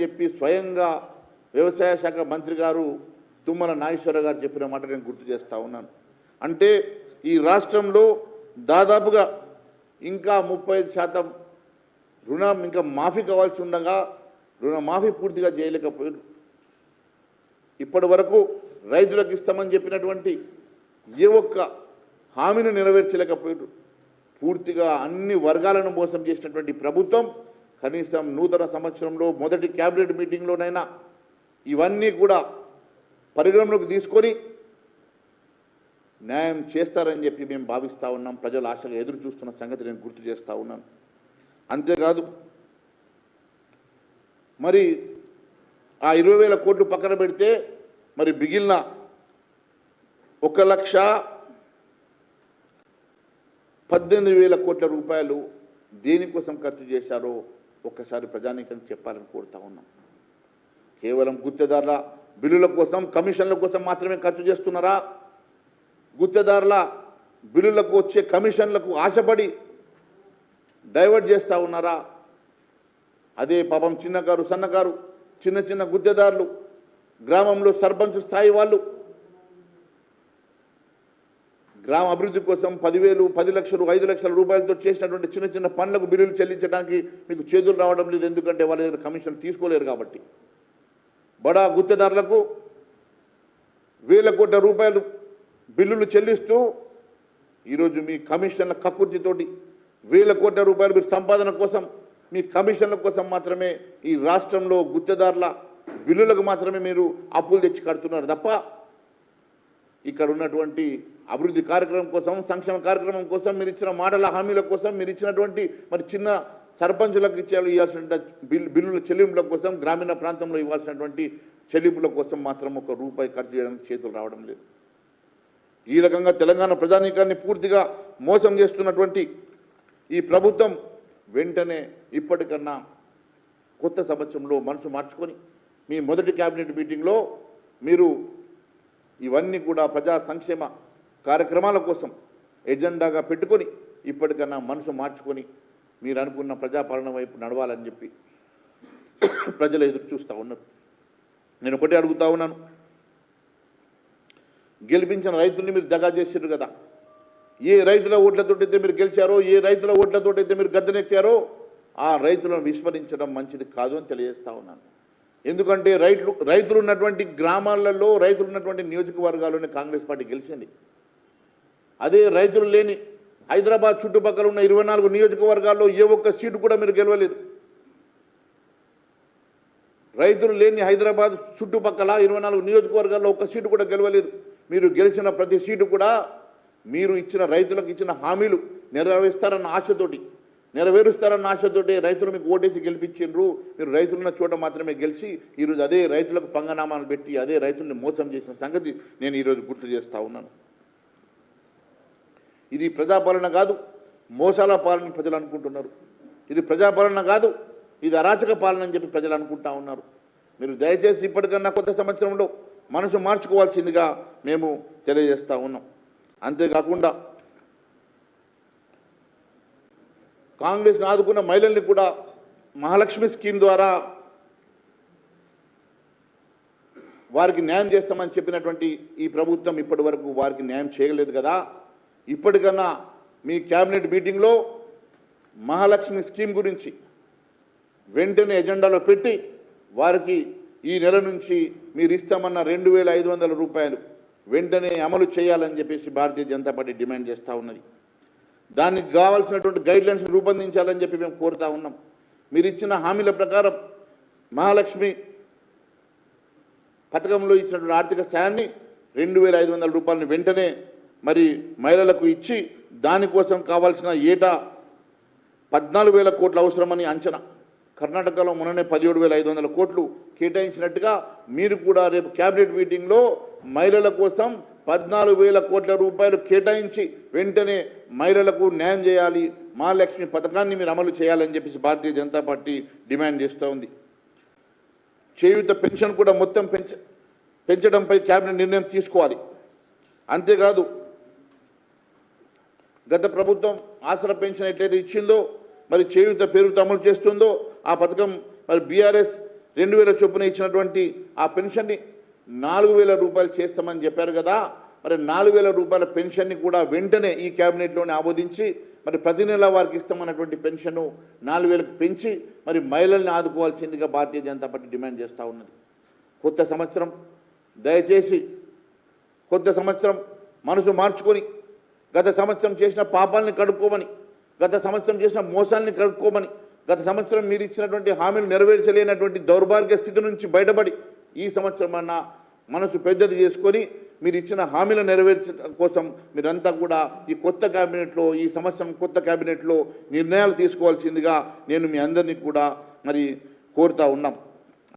చెప్పి స్వయంగా వ్యవసాయ శాఖ మంత్రి గారు తుమ్మల నాగేశ్వర గారు చెప్పిన మాట నేను గుర్తు చేస్తా ఉన్నాను. అంటే ఈ రాష్ట్రంలో దాదాపుగా ఇంకా ముప్పై ఐదు శాతం రుణం ఇంకా మాఫీ కావాల్సి ఉండగా రుణమాఫీ పూర్తిగా చేయలేకపోయారు. ఇప్పటి వరకు రైతులకు ఇస్తామని చెప్పినటువంటి ఏ ఒక్క హామీని నెరవేర్చలేకపోయారు. పూర్తిగా అన్ని వర్గాలను మోసం చేసినటువంటి ప్రభుత్వం కనీసం నూతన సంవత్సరంలో మొదటి క్యాబినెట్ మీటింగ్లోనైనా ఇవన్నీ కూడా పరిగణలోకి తీసుకొని న్యాయం చేస్తారని చెప్పి మేము భావిస్తూ ఉన్నాం. ప్రజలు ఆశగా ఎదురు చూస్తున్న సంగతి నేను గుర్తు చేస్తూ ఉన్నాను. అంతేకాదు మరి ఆ ఇరవై వేల కోట్లు పక్కన పెడితే మరి మిగిలిన ఒక లక్ష పద్దెనిమిది వేల కోట్ల రూపాయలు దేనికోసం ఖర్చు చేశారో ఒక్కసారి ప్రజానీకం చెప్పాలని కోరుతా ఉన్నాం. కేవలం గుత్తేదారుల బిల్లుల కోసం కమిషన్ల కోసం మాత్రమే ఖర్చు చేస్తున్నారా? గుత్తేదారుల బిల్లులకు వచ్చే కమిషన్లకు ఆశపడి డైవర్ట్ చేస్తూ ఉన్నారా? అదే పాపం చిన్నకారు సన్నకారు చిన్న చిన్న గుత్తేదారులు గ్రామంలో సర్పంచ్ స్థాయి వాళ్ళు గ్రామ అభివృద్ధి కోసం పదివేలు పది లక్షలు ఐదు లక్షల రూపాయలతో చేసినటువంటి చిన్న చిన్న పనులకు బిల్లులు చెల్లించడానికి మీకు చేతులు రావడం లేదు. ఎందుకంటే వాళ్ళ దగ్గర కమిషన్ తీసుకోలేరు కాబట్టి. బడా గుత్తేదారులకు వేల కోట్ల రూపాయలు బిల్లులు చెల్లిస్తూ ఈరోజు మీ కమిషన్ల కక్కుర్తితోటి వేల కోట్ల రూపాయలు మీరు సంపాదన కోసం మీ కమిషన్ల కోసం మాత్రమే ఈ రాష్ట్రంలో గుత్తేదారుల బిల్లులకు మాత్రమే మీరు అప్పులు తెచ్చి కడుతున్నారు తప్ప ఇక్కడ ఉన్నటువంటి అభివృద్ధి కార్యక్రమం కోసం సంక్షేమ కార్యక్రమం కోసం మీరు ఇచ్చిన మాటల హామీల కోసం మీరు ఇచ్చినటువంటి మరి చిన్న సర్పంచులకు ఇచ్చే ఇవ్వాల్సిన బిల్ బిల్లుల చెల్లింపుల కోసం గ్రామీణ ప్రాంతంలో ఇవ్వాల్సినటువంటి చెల్లింపుల కోసం మాత్రం ఒక రూపాయి ఖర్చు చేయడానికి చేతులు రావడం లేదు. ఈ రకంగా తెలంగాణ ప్రజానీకాన్ని పూర్తిగా మోసం చేస్తున్నటువంటి ఈ ప్రభుత్వం వెంటనే ఇప్పటికన్నా కొత్త సంవత్సరంలో మనసు మార్చుకొని మీ మొదటి క్యాబినెట్ మీటింగ్లో మీరు ఇవన్నీ కూడా ప్రజా సంక్షేమ కార్యక్రమాల కోసం ఎజెండాగా పెట్టుకొని ఇప్పటికన్నా మనసు మార్చుకొని మీరు అనుకున్న ప్రజాపాలన వైపు నడవాలని చెప్పి ప్రజలు ఎదురు చూస్తూ ఉన్నారు. నేను ఒకటే అడుగుతా ఉన్నాను. గెలిపించిన రైతుల్ని మీరు దగా చేసారు కదా. ఏ రైతుల ఓట్లతోటైతే మీరు గెలిచారో ఏ రైతుల ఓట్లతోటైతే మీరు గద్దెనెక్కారో ఆ రైతులను విస్మరించడం మంచిది కాదు అని తెలియజేస్తా ఉన్నాను. ఎందుకంటే రైతులు రైతులు ఉన్నటువంటి గ్రామాలలో రైతులు ఉన్నటువంటి నియోజకవర్గాల్లోనే కాంగ్రెస్ పార్టీ గెలిచింది. అదే రైతులు లేని హైదరాబాద్ చుట్టుపక్కల ఉన్న ఇరవై నాలుగు నియోజకవర్గాల్లో ఏ ఒక్క సీటు కూడా మీరు గెలవలేదు. రైతులు లేని హైదరాబాద్ చుట్టుపక్కల ఇరవై నాలుగు నియోజకవర్గాల్లో ఒక్క సీటు కూడా గెలవలేదు. మీరు గెలిచిన ప్రతి సీటు కూడా మీరు ఇచ్చిన రైతులకు ఇచ్చిన హామీలు నెరవేరుస్తారన్న ఆశతోటి నెరవేరుస్తారన్న ఆశతోటి రైతులు మీకు ఓటేసి గెలిపించిండ్రు. మీరు రైతులున్న చోట మాత్రమే గెలిచి ఈరోజు అదే రైతులకు పంగనామాలు పెట్టి అదే రైతుల్ని మోసం చేసిన సంగతి నేను ఈరోజు గుర్తు చేస్తూ ఉన్నాను. ఇది ప్రజాపాలన కాదు మోసాల పాలన ప్రజలు అనుకుంటున్నారు. ఇది ప్రజాపాలన కాదు ఇది అరాచక పాలన అని చెప్పి ప్రజలు అనుకుంటా ఉన్నారు. మీరు దయచేసి ఇప్పటికన్నా కొత్త సంవత్సరంలో మనసు మార్చుకోవాల్సిందిగా మేము తెలియజేస్తూ ఉన్నాం. అంతేకాకుండా కాంగ్రెస్ను ఆదుకున్న మహిళల్ని కూడా మహాలక్ష్మి స్కీమ్ ద్వారా వారికి న్యాయం చేస్తామని చెప్పినటువంటి ఈ ప్రభుత్వం ఇప్పటి వరకు వారికి న్యాయం చేయలేదు కదా. ఇప్పటికన్నా మీ క్యాబినెట్ మీటింగ్లో మహాలక్ష్మి స్కీమ్ గురించి వెంటనే ఎజెండాలో పెట్టి వారికి ఈ నెల నుంచి మీరు ఇస్తామన్న రెండు వేల ఐదు వందల రూపాయలు వెంటనే అమలు చేయాలని చెప్పేసి భారతీయ జనతా పార్టీ డిమాండ్ చేస్తూ ఉన్నది. దానికి కావాల్సినటువంటి గైడ్లైన్స్ రూపొందించాలని చెప్పి మేము కోరుతా ఉన్నాం. మీరు ఇచ్చిన హామీల ప్రకారం మహాలక్ష్మి పథకంలో ఇచ్చినటువంటి ఆర్థిక సాయాన్ని రెండు వేల ఐదు వందల రూపాయలను వెంటనే మరి మహిళలకు ఇచ్చి దానికోసం కావాల్సిన ఏటా పద్నాలుగు వేల కోట్లు అవసరమని అంచనా. కర్ణాటకలో మొన్ననే పదిహేడు వేల ఐదు వందల కోట్లు కేటాయించినట్టుగా మీరు కూడా రేపు క్యాబినెట్ మీటింగ్లో మహిళల కోసం పద్నాలుగు వేల కోట్ల రూపాయలు కేటాయించి వెంటనే మహిళలకు న్యాయం చేయాలి మహాలక్ష్మి పథకాన్ని మీరు అమలు చేయాలని చెప్పేసి భారతీయ జనతా పార్టీ డిమాండ్ చేస్తూ ఉంది. చేయుత పెన్షన్ కూడా మొత్తం పెంచ పెంచడంపై క్యాబినెట్ నిర్ణయం తీసుకోవాలి. అంతేకాదు గత ప్రభుత్వం ఆసర పెన్షన్ ఎట్లయితే ఇచ్చిందో మరి చేయుత పేరుతో అమలు చేస్తుందో ఆ పథకం మరి బీఆర్ఎస్ రెండు వేల చొప్పున ఇచ్చినటువంటి ఆ పెన్షన్ని నాలుగు వేల రూపాయలు చేస్తామని చెప్పారు కదా మరి నాలుగు వేల రూపాయల పెన్షన్ని కూడా వెంటనే ఈ క్యాబినెట్లోనే ఆమోదించి మరి ప్రతి నెల వారికి ఇస్తామన్నటువంటి పెన్షన్ను నాలుగు వేలకు పెంచి మరి మహిళల్ని ఆదుకోవాల్సిందిగా భారతీయ జనతా పార్టీ డిమాండ్ చేస్తూ ఉన్నది. కొత్త సంవత్సరం దయచేసి కొత్త సంవత్సరం మనసు మార్చుకొని గత సంవత్సరం చేసిన పాపాలని కడుక్కోమని గత సంవత్సరం చేసిన మోసాలని కడుక్కోమని గత సంవత్సరం మీరు ఇచ్చినటువంటి హామీలు నెరవేర్చలేనటువంటి దౌర్భాగ్య స్థితి నుంచి బయటపడి ఈ సంవత్సరం అన్న మనసు పెద్దది చేసుకొని మీరు ఇచ్చిన హామీలు నెరవేర్చడం కోసం మీరంతా కూడా ఈ కొత్త క్యాబినెట్లో ఈ సంవత్సరం కొత్త క్యాబినెట్లో నిర్ణయాలు తీసుకోవాల్సిందిగా నేను మీ అందరినీ కూడా మరి కోరుతా ఉన్నాం.